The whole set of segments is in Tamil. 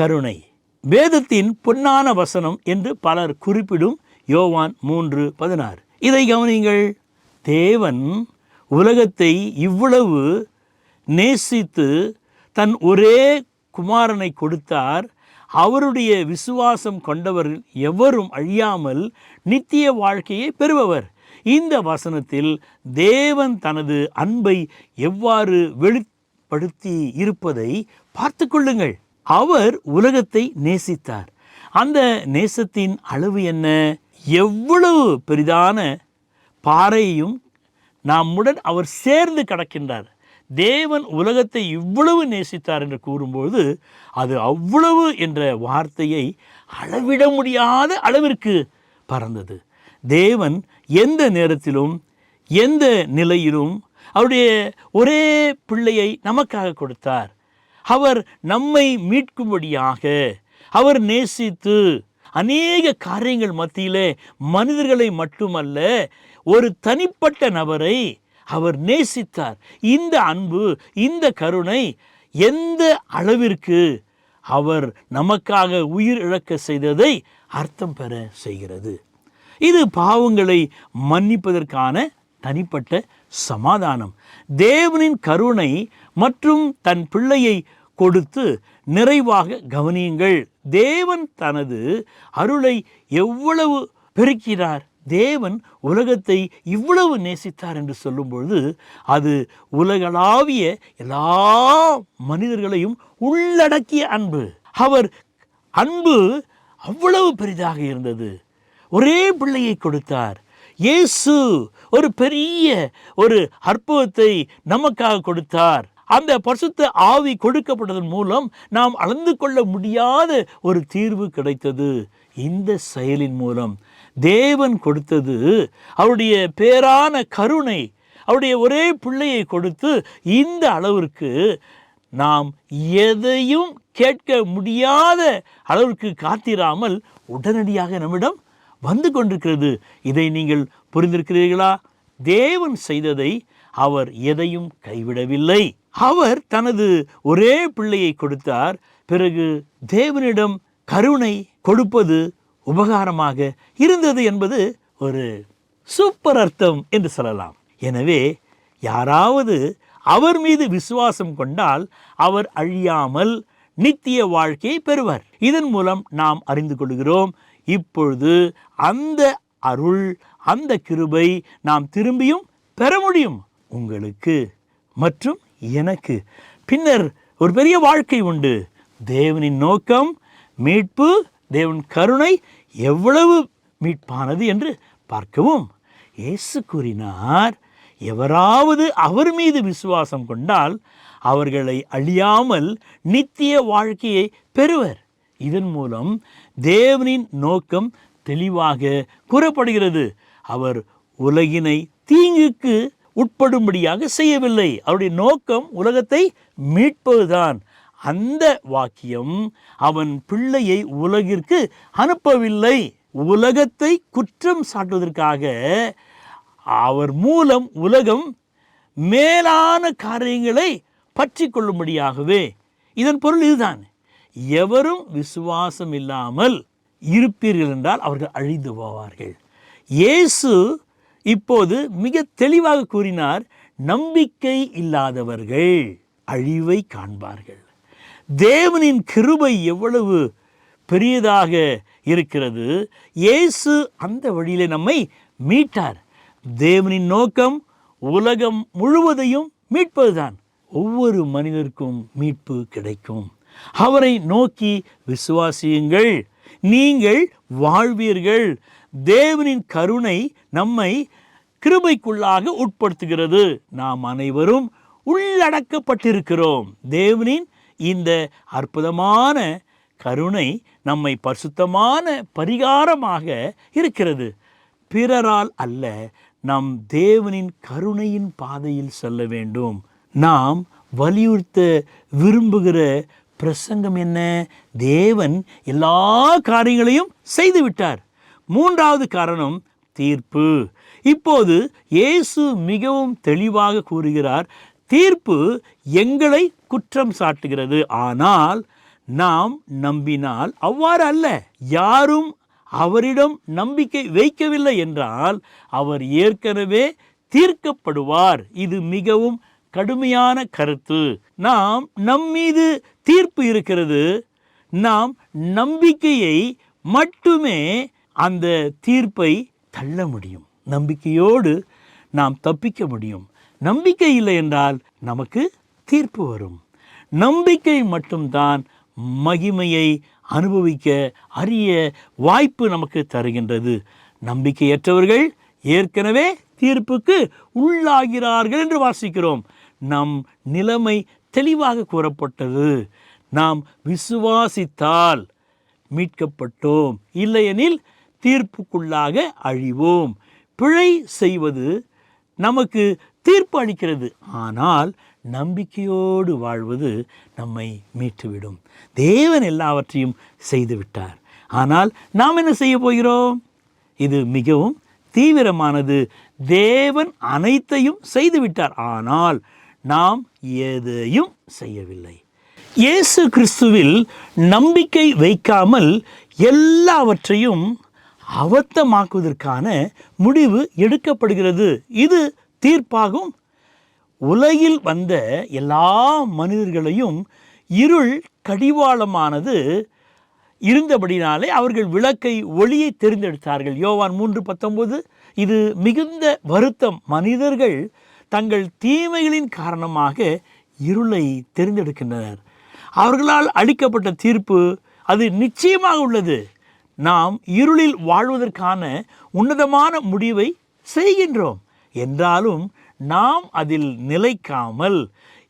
கருணை. வேதத்தின் பொன்னான வசனம் என்று பலர் குறிப்பிடும் யோவான் மூன்று பதினாறு. இதை கவனியுங்கள். தேவன் உலகத்தை இவ்வளவு நேசித்து தன் ஒரே குமாரனை கொடுத்தார். அவருடைய விசுவாசம் கொண்டவர்கள் எவரும் அழியாமல் நித்திய வாழ்க்கையை பெறுபவர். இந்த வசனத்தில் தேவன் தனது அன்பை எவ்வாறு வெளிப்படுத்தி இருப்பதை பார்த்து கொள்ளுங்கள். அவர் உலகத்தை நேசித்தார். அந்த நேசத்தின் அளவு என்ன? எவ்வளவு பெரிதான பாறையையும் நம்முடன் அவர் சேர்ந்து கடக்கின்றார். தேவன் உலகத்தை இவ்வளவு நேசித்தார் என்று கூறும்போது அது அவ்வளவு என்ற வார்த்தையை அளவிட முடியாத அளவிற்கு பறந்தது. தேவன் எந்த நேரத்திலும் எந்த நிலையிலும் அவருடைய ஒரே பிள்ளையை நமக்காக கொடுத்தார். அவர் நம்மை மீட்கும்படியாக அவர் நேசித்து அநேக காரியங்கள் மத்தியிலே மனிதர்களை மட்டுமல்ல ஒரு தனிப்பட்ட நபரை அவர் நேசித்தார். இந்த அன்பு இந்த கருணை எந்த அளவிற்கு அவர் நமக்காக உயிர் இழக்க செய்ததை அர்த்தம் பெற செய்கிறது. இது பாவங்களை மன்னிப்பதற்கான தனிப்பட்ட சமாதானம். தேவனின் கருணை மற்றும் தன் பிள்ளையை கொடுத்து நிறைவாக கவனியுங்கள். தேவன் தனது அருளை எவ்வளவு பெருக்கிறார் தேவன் உலகத்தை இவ்வளவு நேசித்தார் என்று சொல்லும்பொழுது அது உலகளாவிய எல்லா மனிதர்களையும் உள்ளடக்கிய அன்பு. அவர் அன்பு அவ்வளவு பெரிதாக இருந்தது. ஒரே பிள்ளையை கொடுத்தார். இயேசு ஒரு பெரிய ஒரு அற்புதத்தை நமக்காக கொடுத்தார். அந்த பரிசுத்த ஆவி கொடுக்கப்பட்டதன் மூலம் நாம் அளந்து கொள்ள முடியாத ஒரு தீர்வு கிடைத்தது. இந்த செயலின் மூலம். தேவன் கொடுத்தது அவருடைய பேரான கருணை அவருடைய ஒரே பிள்ளையை கொடுத்து இந்த அளவிற்கு நாம் எதையும் கேட்க முடியாத அளவிற்கு காத்திராமல் உடனடியாக நம்மிடம் வந்து கொண்டிருக்கிறது. இதை நீங்கள் புரிந்திருக்கிறீர்களா? தேவன் செய்ததை அவர் எதையும் கைவிடவில்லை. அவர் தனது ஒரே பிள்ளையை கொடுத்தார். பிறகு தேவனிடம் கருணை கொடுப்பது உபகாரமாக இருந்தது என்பது ஒரு சூப்பர் அர்த்தம் என்று சொல்லலாம். எனவே யாராவது அவர் மீது விசுவாசம் கொண்டால் அவர் அழியாமல் நித்திய வாழ்க்கையை பெறுவர். இதன் மூலம் நாம் அறிந்து கொள்கிறோம் இப்பொழுது அந்த அருள் அந்த கிருபை நாம் திரும்பியும் பெற முடியும் உங்களுக்கு மற்றும் எனக்கு. பின்னர் ஒரு பெரிய வாழ்க்கை உண்டு. தேவனின் நோக்கம் மீட்பு தேவன் கருணை எவ்வளவு மீட்பானது என்று பார்க்கவும். இயேசு கூறினார் எவராவது அவர் மீது விசுவாசம் கொண்டால் அவர்களை அழியாமல் நித்திய வாழ்க்கையை பெறுவர். இதன் மூலம் தேவனின் நோக்கம் தெளிவாக கூறப்படுகிறது. அவர் உலகினை தீங்குக்கு உட்படும்படியாக செய்யவில்லை. அவருடைய நோக்கம் உலகத்தை மீட்பதுதான். அந்த வாக்கியம் அவன் பிள்ளையை உலகிற்கு அனுப்பவில்லை. உலகத்தை குற்றம் சாட்டுவதற்காக அவர் மூலம் உலகம் மேலான காரியங்களை பற்றி கொள்ளும்படியாகவே. இதன் பொருள் இதுதான். எவரும் விசுவாசம் இல்லாமல் இருப்பீர்கள் என்றால் அவர்கள் அழிந்து போவார்கள். இயேசு இப்போது மிக தெளிவாக கூறினார் நம்பிக்கை இல்லாதவர்கள் அழிவை காண்பார்கள். தேவனின் கிருபை எவ்வளவு பெரியதாக இருக்கிறது. இயேசு அந்த வழியிலே நம்மை மீட்டார். தேவனின் நோக்கம் உலகம் முழுவதையும் மீட்பதுதான். ஒவ்வொரு மனிதருக்கும் மீட்பு கிடைக்கும். அவரை நோக்கி விசுவாசியுங்கள். நீங்கள் வாழ்வீர்கள். தேவனின் கருணை நம்மை கிருபைக்குள்ளாக உட்படுத்துகிறது. நாம் அனைவரும் உள்ளடக்கப்பட்டிருக்கிறோம். தேவனின் இந்த அற்புதமான கருணை நம்மை பரிசுத்தமான பரிகாரமாக இருக்கிறது. பிறரால் அல்ல நம் தேவனின் கருணையின் பாதையில் செல்ல வேண்டும். நாம் வலியுறுத்த விரும்புகிற பிரசங்கம் என்ன? தேவன் எல்லா காரியங்களையும் செய்து விட்டார் மூன்றாவது காரணம் தீர்ப்பு. இப்போது இயேசு மிகவும் தெளிவாக கூறுகிறார் தீர்ப்பு எங்களை குற்றம் சாட்டுகிறது. ஆனால் நாம் நம்பினால் அவ்வாறு அல்ல. யாரும் அவரிடம் நம்பிக்கை வைக்கவில்லை என்றால் அவர் ஏற்கனவே தீர்க்கப்படுவார். இது மிகவும் கடுமையான கருத்து. நாம் நம்மீது தீர்ப்பு இருக்கிறது. நாம் நம்பிக்கையை மட்டுமே அந்த தீர்ப்பை தள்ள முடியும். நம்பிக்கையோடு நாம் தப்பிக்க முடியும். நம்பிக்கை இல்லை என்றால் நமக்கு தீர்ப்பு வரும். நம்பிக்கை மட்டும்தான் மகிமையை அனுபவிக்க அரிய வாய்ப்பு நமக்கு தருகின்றது. நம்பிக்கையற்றவர்கள் ஏற்கனவே தீர்ப்புக்கு உள்ளாகிறார்கள் என்று வாசிக்கிறோம். நம் நிலைமை தெளிவாக கூறப்பட்டது. நாம் விசுவாசித்தால் மீட்கப்பட்டோம். இல்லையெனில் தீர்ப்புக்குள்ளாக அழிவோம். பிழை செய்வது நமக்கு தீர்ப்பு அளிக்கிறது. ஆனால் நம்பிக்கையோடு வாழ்வது நம்மை மீட்டுவிடும். தேவன் எல்லாவற்றையும் செய்துவிட்டார். ஆனால் நாம் என்ன செய்ய போகிறோம்? இது மிகவும் தீவிரமானது. தேவன் அனைத்தையும் செய்துவிட்டார். ஆனால் நாம் எதையும் செய்யவில்லை. இயேசு கிறிஸ்துவில் நம்பிக்கை வைக்காமல் எல்லாவற்றையும் அவத்தமாக்குவதற்கான முடிவு எடுக்கப்படுகிறது. இது தீர்ப்பாகும். உலகில் வந்த எல்லா மனிதர்களையும் இருள் கடிவாளமானது இருந்தபடினாலே அவர்கள் விளக்கை ஒளியை தெரிந்தெடுத்தார்கள். யோவான் மூன்று பத்தொம்போது இது மிகுந்த வருத்தம். மனிதர்கள் தங்கள் தீமைகளின் காரணமாக இருளை தெரிந்தெடுக்கின்றனர். அவர்களால் அளிக்கப்பட்ட தீர்ப்பு அது நிச்சயமாக உள்ளது. நாம் இருளில் வாழ்வதற்கான உன்னதமான முடிவை செய்கின்றோம். என்றாலும் நாம் அதில் நிலைக்காமல்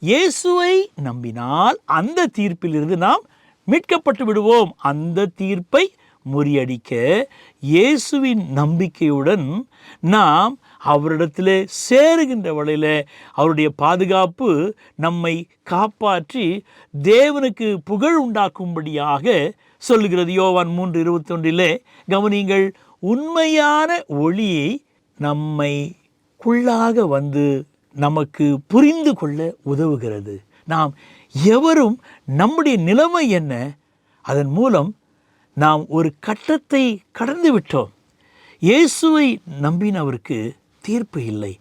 இயேசுவை நம்பினால் அந்த தீர்ப்பிலிருந்து நாம் மீட்கப்பட்டு விடுவோம். அந்த தீர்ப்பை முறியடிக்க இயேசுவின் நம்பிக்கையுடன் நாம் அவரிடத்தில் சேருகின்ற வழியில் அவருடைய பாதுகாப்பு நம்மை காப்பாற்றி தேவனுக்கு புகழ் உண்டாக்கும்படியாக சொல்லுகிறது. யோவான் மூன்று இருபத்தொன்றிலே கவனிங்கள் உண்மையான ஒளியை நம்மை குள்ளாக வந்து நமக்கு புரிந்து கொள்ள உதவுகிறது. நாம் எவரும் நம்முடைய நிலைமை என்ன? அதன் மூலம் நாம் ஒரு கட்டத்தை கடந்து விட்டோம். இயேசுவை நம்பினவருக்கு தீர்ப்பு இல்லை.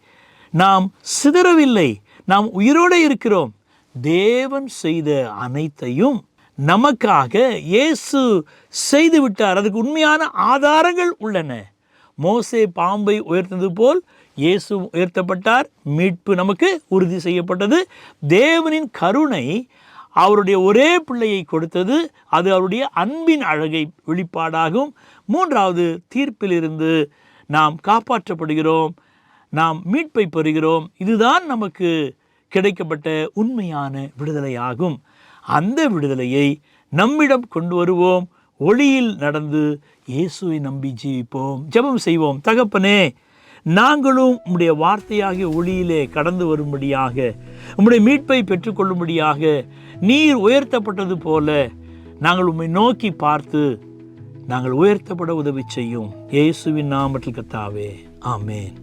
நாம் சிதறவில்லை. நாம் உயிரோடு இருக்கிறோம். தேவன் செய்த அனைத்தையும் நமக்காக இயேசு செய்து விட்டார். அதுக்கு உண்மையான ஆதாரங்கள் உள்ளன. மோசே பாம்பை உயர்த்தது போல் இயேசு உயர்த்தப்பட்டார். மீட்பு நமக்கு உறுதி செய்யப்பட்டது. தேவனின் கருணை அவருடைய ஒரே பிள்ளையை கொடுத்தது அது அவருடைய அன்பின் அழகை வெளிப்பாடாகும். மூன்றாவது தீர்ப்பிலிருந்து நாம் காப்பாற்றப்படுகிறோம். நாம் மீட்பை பெறுகிறோம். இதுதான் நமக்கு கிடைக்கப்பட்ட உண்மையான விடுதலையாகும். அந்த விடுதலையை நம்மிடம் கொண்டு வருவோம். ஒளியில் நடந்து இயேசுவை நம்பி ஜீவிப்போம். ஜெபம் செய்வோம். தகப்பனே நாங்களும் உம்முடைய வார்த்தையாகிய ஒளியிலே கடந்து வரும்படியாக உம்முடைய மீட்பை பெற்றுக்கொள்ளும்படியாக நீர் உயர்த்தப்பட்டது போல நாங்கள் உம்மை நோக்கி பார்த்து நாங்கள் உயர்த்தப்பட உதவி செய்யும். இயேசுவின் நாமத்தில் கத்தாவே ஆமேன்.